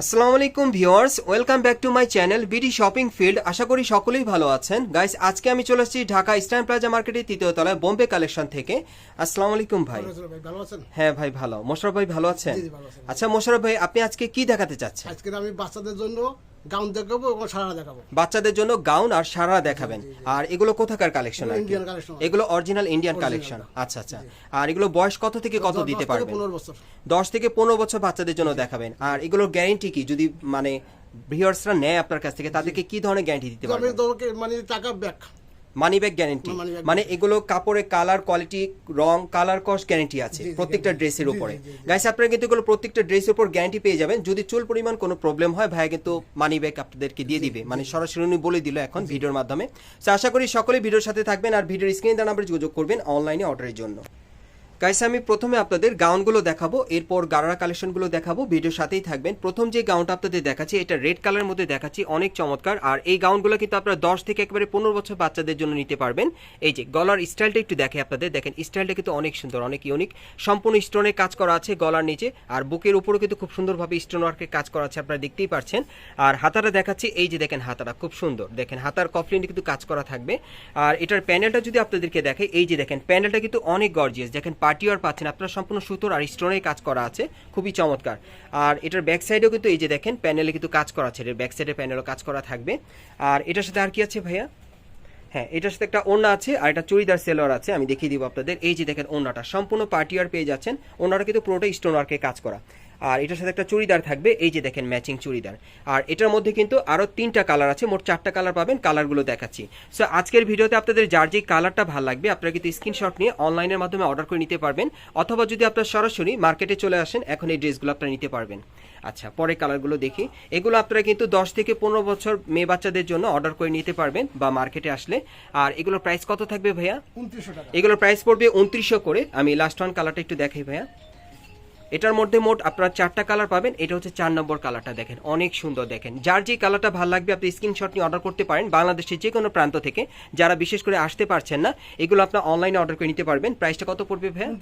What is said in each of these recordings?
আসসালামু আলাইকুম viewers welcome back to my channel BD shopping field আশা করি সকলেই ভালো আছেন। গাইস আজকে আমি চলে আসছি ঢাকা ইস্টার্ন প্লাজা মার্কেটের তৃতীয় তলায় বোম্বে কালেকশন থেকে। আসসালামু আলাইকুম ভাই। ভালো আছেন হ্যাঁ ভাই ভালো। মোশারফ ভাই ভালো আছেন। আচ্ছা মোশারফ ভাই আপনি আজকে কি দেখাতে চাচ্ছেন? আজকে আমি বাচ্চাদের জন্য গাউন দেখাবো এবং সারা দেখাবো। বাচ্চাদের জন্য গাউন আর সারা দেখাবেন। আর এগুলো কোথাকার কালেকশন ইন্ডিয়ান কালেকশন এগুলো অরিজিনাল ইন্ডিয়ান কালেকশন আচ্ছা আচ্ছা। আর এগুলো বয়স কত থেকে কত দিতে পারবেন? দশ থেকে পনেরো বছর বাচ্চাদের জন্য দেখাবেন। আর এগুলোর গ্যারেন্টি কি? যদি মানে ভিউয়ার্সরা নেয় আপনার কাছ থেকে তাদেরকে কি ধরনের গ্যারান্টি দিতে পারবেন? মানে টাকা ব্যাক মানি ব্যাগ গ্যারেন্টি মানে এগুলো কাপড়ের কালার কোয়ালিটি রং কালার কস্ট গ্যারেন্টি আছে প্রত্যেকটা ড্রেসের উপরে। গাইস আপনারা কিন্তু এগুলো প্রত্যেকটা ড্রেসের উপর গ্যারেন্টি পেয়ে যাবেন। যদি চুল পরিমাণ কোনো প্রবলেম হয় ভাই কিন্তু মানি ব্যাগ আপনাদেরকে দিয়ে দিবে। মানে সরাসরি উনি বলে দিল এখন ভিডিওর মাধ্যমে। তো আশা করি সকলেই ভিডিওর সাথে থাকবেন আর ভিডিওর স্ক্রিনে দেওয়া নাম্বারে যোগাযোগ করবেন অনলাইনে অর্ডারের জন্য। গাইস আমি প্রথমে আপনাদের গাউনগুলো দেখাবো, এরপর গারারা কালেকশনগুলো দেখাবো, ভিডিওর সাথেই থাকবেন। প্রথম যে গাউনটা আপনাদের দেখাচ্ছি, এটা রেড কালারের মধ্যে দেখাচ্ছি, অনেক চমৎকার। আর এই গাউনগুলো কিন্তু আপনারা দশ থেকে একেবারে পনেরো বছর বাচ্চাদের জন্য নিতে পারবেন। এই যে গলার স্টাইলটা একটু দেখে আপনাদের, দেখেন স্টাইলটা কিন্তু অনেক সুন্দর, অনেক ইউনিক সম্পূর্ণ স্টোনের কাজ করা আছে গলার নিচে, আর বুকের উপরও কিন্তু খুব সুন্দরভাবে স্টোন ওয়ার্কের কাজ করা আছে, আপনারা দেখতেই পাচ্ছেন আর হাতাটা দেখাচ্ছি, এই যে দেখেন হাতাটা, খুব সুন্দর। দেখেন হাতার কফলিনে কিন্তু কাজ করা থাকবে। আর এটার প্যানেলটা যদি আপনাদেরকে দেখে এই যে দেখেন প্যানেলটা কিন্তু অনেক গর্জিয়াস দেখেন পার্টিওয়ার পাচ্ছেন। আপনার সম্পূর্ণ সুতোর আর স্টোনের কাজ করা আছে। খুবই চমৎকার। আর এটার ব্যাক সাইডেও কিন্তু এই যে দেখেন, প্যানেলে কিন্তু কাজ করা আছে। এটার ব্যাক সাইডে প্যানেলও কাজ করা থাকবে। আর এটার সাথে আর কি আছে ভাইয়া? হ্যাঁ এটার সাথে একটা ওনা আছে আর একটা চুড়িদার সেলোয়ার আছে। আমি দেখিয়ে দিব আপনাদের। এই যে দেখেন ওনাটা সম্পূর্ণ পার্টিয়ার পেয়ে যাচ্ছেন। ওড়নাটা কিন্তু পুরোটা স্টোন ওয়ার্কে কাজ করা। আর এটার সাথে একটা চুড়িদার থাকবে এই যে দেখেন ম্যাচিং চুড়িদার। আর এটার মধ্যে কিন্তু আরও তিনটা কালার আছে মোট চারটা কালার পাবেন কালারগুলো দেখাচ্ছি। সো আজকের ভিডিওতে আপনাদের যার যে কালারটা ভালো লাগবে আপনারা কিন্তু স্ক্রিনশট নিয়ে অনলাইনের মাধ্যমে অর্ডার করে নিতে পারবেন অথবা যদি আপনারা সরাসরি মার্কেটে চলে আসেন এখন এই ড্রেসগুলো আপনারা নিতে পারবেন। আচ্ছা পরে কালারগুলো দেখি। এগুলো আপনারা কিন্তু দশ থেকে পনেরো বছর মেয়ে বাচ্চাদের জন্য অর্ডার করে নিতে পারবেন বা মার্কেটে আসলে। আর এগুলোর প্রাইস কত থাকবে ভাইয়া? উনত্রিশশো এগুলোর প্রাইস পড়বে উনত্রিশশো করে। আমি লাস্ট ওয়ান কালারটা একটু দেখাই ভাইয়া। এটার মধ্যে মোট আপনারা চারটা কালার পাবেন। এটা হচ্ছে চার নম্বর কালারটা দেখেন। অনেক সুন্দর দেখেন। যার যে কালারটা ভালো লাগবে আপনি স্ক্রিনশট নিয়ে অর্ডার করতে পারেন বাংলাদেশের যে কোনো প্রান্ত থেকে। যারা বিশেষ করে আসতে পারছেন না এগুলো আপনার অনলাইনে অর্ডার করে নিতে পারবেন। প্রাইসটা কত পড়বে ভ্যান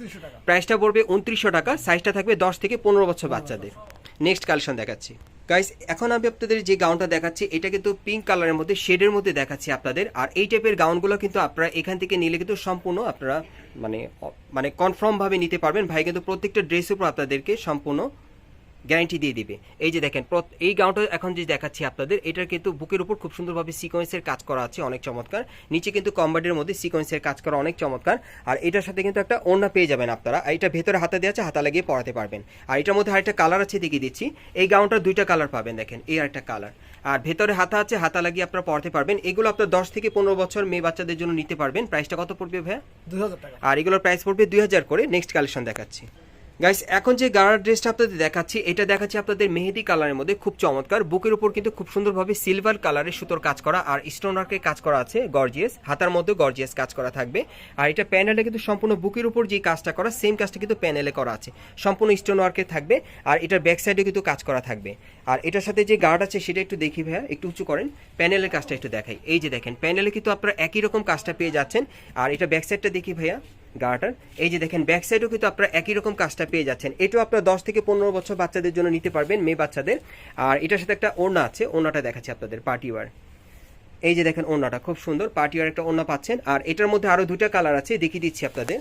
প্রাইসটা পড়বে উনত্রিশশো টাকা। সাইজটা থাকবে দশ থেকে পনেরো বছর বাচ্চাদের। নেক্সট কালেকশন দেখাচ্ছি। গাইস এখন আমি আপনাদের যে গাউনটা দেখাচ্ছি, এটা কিন্তু পিঙ্ক কালারের মধ্যে শেডের মধ্যে দেখাচ্ছি আপনাদের। আর এই টাইপের গাউনগুলো কিন্তু আপনারা এখান থেকে নিলে কিন্তু সম্পূর্ণ আপনারা মানে মানে কনফার্ম ভাবে নিতে পারবেন। ভাই কিন্তু প্রত্যেকটা ড্রেস উপর আপনাদেরকে সম্পূর্ণ গ্যারান্টি দিয়ে দিবে। এই যে দেখেন এই গাউনটা এখন যে দেখাচ্ছি আপনাদের এটার কিন্তু বুকের উপর খুব সুন্দরভাবে সিকোয়েন্সের কাজ করা আছে অনেক চমৎকার। নিচে কিন্তু কম্বার্ডের মধ্যে সিকোয়েন্সের কাজ করা অনেক চমৎকার। আর এটার সাথে কিন্তু একটা ওড়না পেয়ে যাবেন আপনারা। এটা ভেতরে হাতে দেওয়া আছে হাতা লাগিয়ে পড়াতে পারবেন। আর এটার মধ্যে আরেকটা কালার আছে দেখিয়ে দিচ্ছি। এই গাউনটার দুইটা কালার পাবেন দেখেন এই আরেকটা কালার আর ভেতরে হাতা আছে হাতা লাগিয়ে আপনারা পরাতে পারবেন। এগুলো আপনার দশ থেকে পনেরো বছর মেয়ে বাচ্চাদের জন্য নিতে পারবেন। প্রাইসটা কত পড়বে ভাইয়া? দুই হাজার টাকা। আর এগুলোর প্রাইস পড়বে দুই হাজার করে। নেক্সট কালেকশন দেখাচ্ছি। গাইস এখন যে গাড়ার ড্রেসটা আপনাদের দেখাচ্ছি, এটা দেখাচ্ছি আপনাদের মেহেদি কালারের মধ্যে, খুব চমৎকার। বুকের উপর কিন্তু খুব সুন্দরভাবে সিলভার কালারের সুতোর কাজ করা, আর স্টোন ওয়ার্কের কাজ করা আছে গর্জিয়াস হাতার মধ্যে গর্জিয়াস কাজ করা থাকবে। আর এটা প্যানেলে কিন্তু সম্পূর্ণ বুকের উপর যে কাজটা করা সেম কাজটা কিন্তু প্যানেলে করা আছে। সম্পূর্ণ স্টোন ওয়ার্কের থাকবে, আর এটার ব্যাক সাইডে কিন্তু কাজ করা থাকবে। আর এটার সাথে যে গার্ড আছে, সেটা একটু দেখি ভাইয়া, একটু উঁচু করেন। প্যানেলের কাজটা একটু দেখাই। এই যে দেখেন প্যানেলে কিন্তু আপনারা একই রকম কাজটা পেয়ে যাচ্ছেন। আর এটা ব্যাক সাইডটা দেখি ভাইয়া। গার্টার এই যে দেখেন ব্যাক সাইডেও কিন্তু আপনারা একই রকম কাজটা পেয়ে যাচ্ছেন। এটাও আপনার দশ থেকে পনেরো বছর বাচ্চাদের জন্য নিতে পারবেন, মেয়ে বাচ্চাদের। আর এটার সাথে একটা ওড়না আছে, ওড়নাটা দেখাচ্ছি আপনাদের পার্টিওয়ার এই যে দেখেন, ওড়নাটা খুব সুন্দর পার্টিওয়ার একটা ওড়না পাচ্ছেন। আর এটার মধ্যে আরও দুটা কালার আছে, দেখিয়ে দিচ্ছি আপনাদের।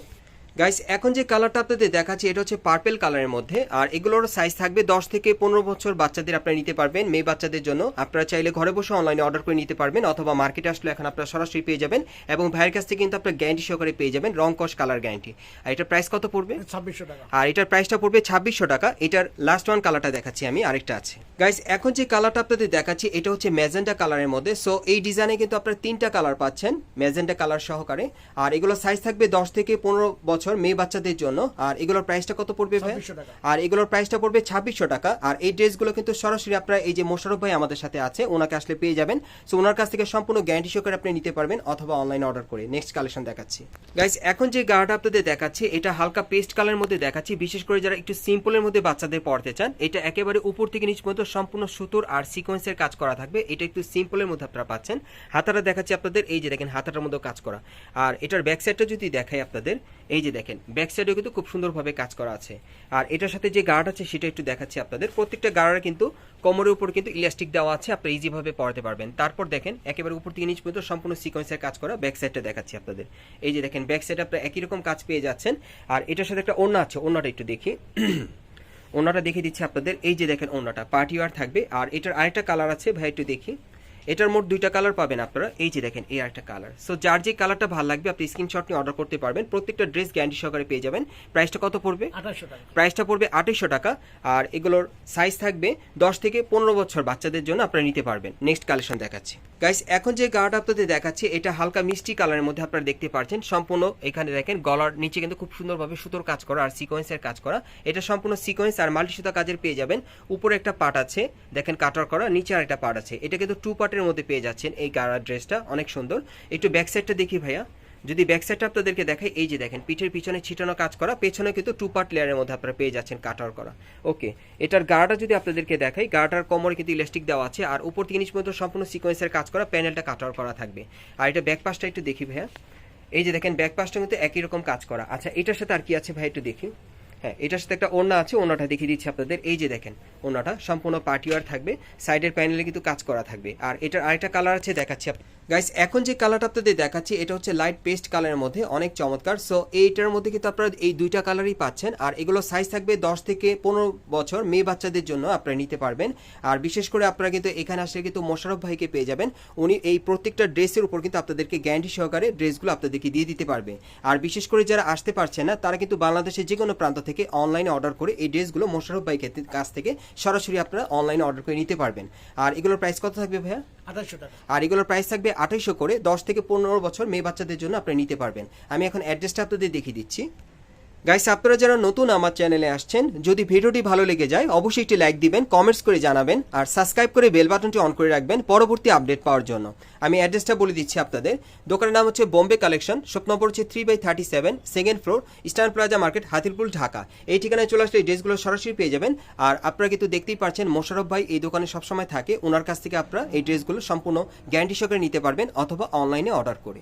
গাইস এখন যে কালারটা আপনাদের দেখাচ্ছি এটা হচ্ছে পার্পেল কালারের মধ্যে। আর এগুলোর সাইজ থাকবে দশ থেকে পনেরো বছর বাচ্চাদের আপনারা নিতে পারবেন মেয়ে বাচ্চাদের জন্য। আপনারা চাইলে ঘরে বসে অনলাইনে অর্ডার করে নিতে পারবেন অথবা মার্কেটে আসলে এখন আপনারা সরাসরি পেয়ে যাবেন। এবং ভাইয়ের কাছ থেকে কিন্তু আপনার গ্যারান্টি সহকারে পেয়ে যাবেন রং কস কালার গ্যারান্টি আর এটার প্রাইস কত পড়বে? ছাব্বিশশো টাকা। আর এটার প্রাইসটা পড়বে ছাব্বিশশো টাকা। এটার লাস্ট ওয়ান কালারটা দেখাচ্ছি আমি আরেকটা আছে। গাইস এখন যে কালারটা আপনাদের দেখাচ্ছি এটা হচ্ছে ম্যাজেন্টা কালারের মধ্যে। সো এই ডিজাইনে কিন্তু আপনারা তিনটা কালার পাচ্ছেন ম্যাজেন্টা কালার সহকারে। আর এগুলো সাইজ থাকবে দশ থেকে পনেরো বছর মেয়ে বাচ্চাদের জন্য। আর এগুলোর প্রাইসটা কত পড়বে ভাই? আর এগুলোর প্রাইসটা পড়বে ছাব্বিশশো টাকা। আর এই ড্রেসগুলো কিন্তু সরাসরি আপনারা এই যে মোশারফ ভাই আমাদের সাথে আছে ওনাকে আসলে পেয়ে যাবেন। সো ওনার কাছ থেকে সম্পূর্ণ গ্যারান্টি সহকারে আপনি নিতে পারবেন অথবা অনলাইনে অর্ডার করে। নেক্সট কালেকশন দেখাচ্ছি। গাইস এখন যে গাড়াটা আপনাদের দেখাচ্ছি এটা হালকা পেস্ট কালারের মধ্যে দেখাচ্ছি। বিশেষ করে যারা একটু সিম্পলের মধ্যে বাচ্চাদের পড়তে চান এটা একেবারে উপর থেকে নিচ পর্যন্ত সম্পূর্ণ সুতোর আর সিকোয়েন্সের কাজ করা থাকবে। এটা একটু সিম্পলের মধ্যে আপনারা পাচ্ছেন। হাতাটা দেখাচ্ছি আপনাদের। এই যে দেখেন হাতাটার মধ্যে কাজ করা। আর এটার ব্যাক সাইডটা যদি দেখাই আপনাদের এই যে দেখেন ব্যাক সাইডেও কিন্তু খুব সুন্দরভাবে কাজ করা আছে। আর এটার সাথে যে গার্ড আছে, সেটা একটু দেখাচ্ছি আপনাদের। প্রত্যেকটা গার্ডে কিন্তু কোমরের উপর কিন্তু ইলাস্টিক দেওয়া আছে, আপনি ইজিভাবে পড়াতে পারবেন। তারপর দেখেন, একেবারে উপর থেকে নিচ পর্যন্ত সম্পূর্ণ সিকোয়েন্সের কাজ করা ব্যাক সাইডটা দেখাচ্ছি আপনাদের। এই যে দেখেন ব্যাক সাইডে আপনারা একই রকম কাজ পেয়ে যাচ্ছেন। আর এটার সাথে একটা ওড়না আছে, ওড়নাটা একটু দেখি। ওনাটা দেখিয়ে দিচ্ছি আপনাদের। এই যে দেখেন ওনাটা পার্টি ওয়ার থাকবে। আর এটার আরেকটা কালার আছে, ভাই, একটু দেখি। এটার মোট দুইটা কালার পাবেন আপনারা। এই যে দেখেন এই একটা কালার সো যার যে কালারটা ভালো লাগবে আপনি স্ক্রিনশট নিয়ে অর্ডার করতে পারবেন। প্রত্যেকটা ড্রেস গ্যারান্টি সহকারে পেয়ে যাবেন। প্রাইসটা কত পড়বে? প্রাইসটা পড়বে আঠাইশশো টাকা। আর এগুলোর সাইজ থাকবে দশ থেকে পনেরো বছর বাচ্চাদের জন্য আপনারা নিতে পারবেন। নেক্সট কালেকশন দেখাচ্ছি। গাইস এখন যে গার্ড আপনাদের দেখাচ্ছি এটা হালকা মিষ্টি কালারের মধ্যে আপনারা দেখতে পাচ্ছেন সম্পূর্ণ এখানে দেখেন গলার নিচে কিন্তু খুব সুন্দরভাবে সুতোর কাজ করা আর সিকোয়েন্সের কাজ করা। এটা সম্পূর্ণ সিকোয়েন্স আর মাল্টি সুতা কাজের পেয়ে যাবেন। উপরে একটা পার্ট আছে দেখেন কাটার করা নিচে আর একটা পার্ট আছে। এটা কিন্তু টু পার্টের মধ্যে পেয়ে যাচ্ছেন। এই গাড়ার ড্রেসটা অনেক সুন্দর। একটু ব্যাক সাইডটা দেখি ভাইয়া। যদি ব্যাক সাইডটা আপনাদেরকে দেখাই, এই যে দেখেন, পিঠের পিছনে ছিটানো কাজ করা, পেছনে কিন্তু টু পার্ট লেয়ারের মধ্যে আপনারা পেয়ে যাচ্ছেন কাটার করা। ওকে এটার গাড়াটা যদি আপনাদেরকে দেখাই, গাড়াটার কোমরে কিন্তু ইলাস্টিক দেওয়া আছে, আর উপর থেকে নিচ পর্যন্ত সম্পূর্ণ সিকোয়েন্সের কাজ করা প্যানেলটা কাটার করা থাকবে। আর এটা ব্যাক পাশটা একটু দেখি ভাইয়া। এই যে দেখেন ব্যাক পাশটা কিন্তু একই রকম কাজ করা। আচ্ছা এটার সাথে আর কি আছে ভাই একটু দেখি। হ্যাঁ এটার সাথে একটা ওড়না আছে, ওড়নাটা দেখিয়ে দিচ্ছি আপনাদের। এই যে দেখেন, ওড়নাটা সম্পূর্ণ পার্টিওয়ার থাকবে, সাইডের প্যানেলে কিন্তু কাজ করা থাকবে। আর এটার আরেকটা কালার আছে, দেখাচ্ছি গাইস এখন যে কালারটা আপনাদের দেখাচ্ছি, এটা হচ্ছে লাইট পেস্ট কালারের মধ্যে, অনেক চমৎকার। সো এইটার মধ্যে কিন্তু আপনারা এই দুইটা কালারই পাচ্ছেন, আর এগুলো সাইজ থাকবে দশ থেকে পনেরো বছর মেয়ে বাচ্চাদের জন্য আপনারা নিতে পারবেন। আর বিশেষ করে আপনারা কিন্তু এখানে আসলে কিন্তু মোশারফ ভাইকে পেয়ে যাবেন। উনি এই প্রত্যেকটা ড্রেসের উপর কিন্তু আপনাদেরকে গ্যারান্টি সহকারে ড্রেসগুলো আপনাদেরকে দিয়ে দিতে পারবে। আর বিশেষ করে যারা আসতে পারছে না, তারা কিন্তু বাংলাদেশের যে কোনো প্রান্ত থেকে অনলাইনে অর্ডার করে এই ড্রেসগুলো মোশারফ ভাইকে কাছ থেকে সরাসরি আপনারা অনলাইনে অর্ডার করে নিতে পারবেন। আর এগুলোর প্রাইস কত থাকবে ভাইয়া? আঠাশশো টাকা। আর এগুলোর প্রাইস থাকবে আঠাইশো করে দশ থেকে পনেরো বছর মেয়ে বাচ্চাদের জন্য আপনি নিতে পারবেন। আমি এখন অ্যাড্রেসটা আপনাদের দেখিয়ে দিচ্ছি। গাইস আপনারা যারা নতুন আমার চ্যানেলে আসছেন, যদি ভিডিওটি ভালো লেগে যায়, অবশ্যই একটি লাইক দিবেন কমেন্টস করে জানাবেন, আর সাবস্ক্রাইব করে বেল বাটনটি অন করে রাখবেন পরবর্তী আপডেট পাওয়ার জন্য। আমি অ্যাড্রেসটা বলে দিচ্ছি আপনাদের। দোকানের নাম হচ্ছে বোম্বে কালেকশন শপ নম্বর হচ্ছে three by thirty seven second floor eastern plaza market Hatirpool, Dhaka. এই ঠিকানায় চলে আসলে এই ড্রেসগুলো সরাসরি পেয়ে যাবেন। আর আপনারা কিন্তু দেখতেই পাচ্ছেন মোশারফ ভাই এই দোকানে সবসময় থাকে। ওনার কাছ থেকে আপনারা এই ড্রেসগুলো সম্পূর্ণ গ্যারান্টি সহকারে নিতে পারবেন অথবা অনলাইনে অর্ডার করে।